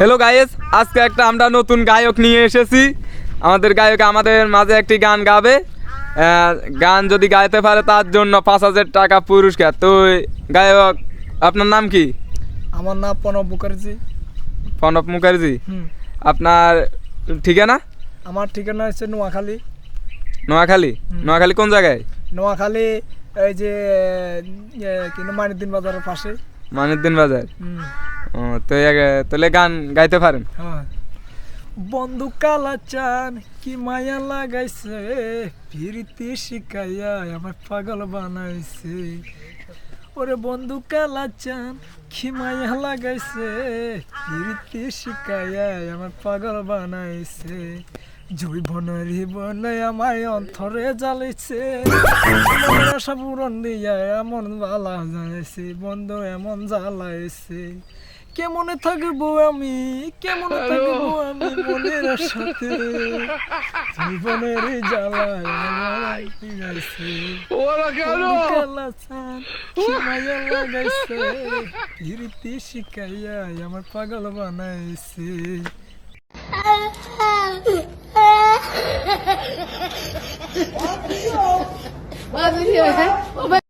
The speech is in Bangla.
হ্যালো গায়েস আজকে একটা আমরা নতুন গায়ক নিয়ে এসেছি। আমাদের গায়ক আমাদের মাঝে একটি গান গাবে। গান যদি গাইতে পারে তার জন্য পাঁচ হাজার টাকা পুরস্কার। তো গায়ক আপনার নাম কি? আমার নাম প্রণব মুখার্জি। প্রণব মুখার্জি। আপনার ঠিকানা? আমার ঠিকানা হচ্ছে নোয়াখালী। নোয়াখালী? নোয়াখালী কোন জায়গায়? নোয়াখালী এই যে মানিদ্দিন বাজারের পাশে। মানিদ্দিন বাজার। তো তাহলে গান গাইতে পারেন। হ্যাঁ। বন্ধু কালা চান কি মায়া লাগাইছে ফিরিতি শিখাইয়া আমার পাগল বানাইছে। ওরে বন্ধু কালা চান কি মায়া লাগাইছে ফিরিতি শিখাইয়া আমার পাগল বানাইছে। জৈবনরি বনে আমায় অন্তরে আশা পূরণ দিয়া এমন জ্বালা যাইছে, বন্ধু এমন জ্বালাইছে। কেমনে থাকব আমি? কেমন থাকব আমি মনের সাথে জীবনের জ্বালায় আমায় পিড়াইছে। মায়া লাগাইছে। শিখাইয়া আমার পাগল বানাইছে.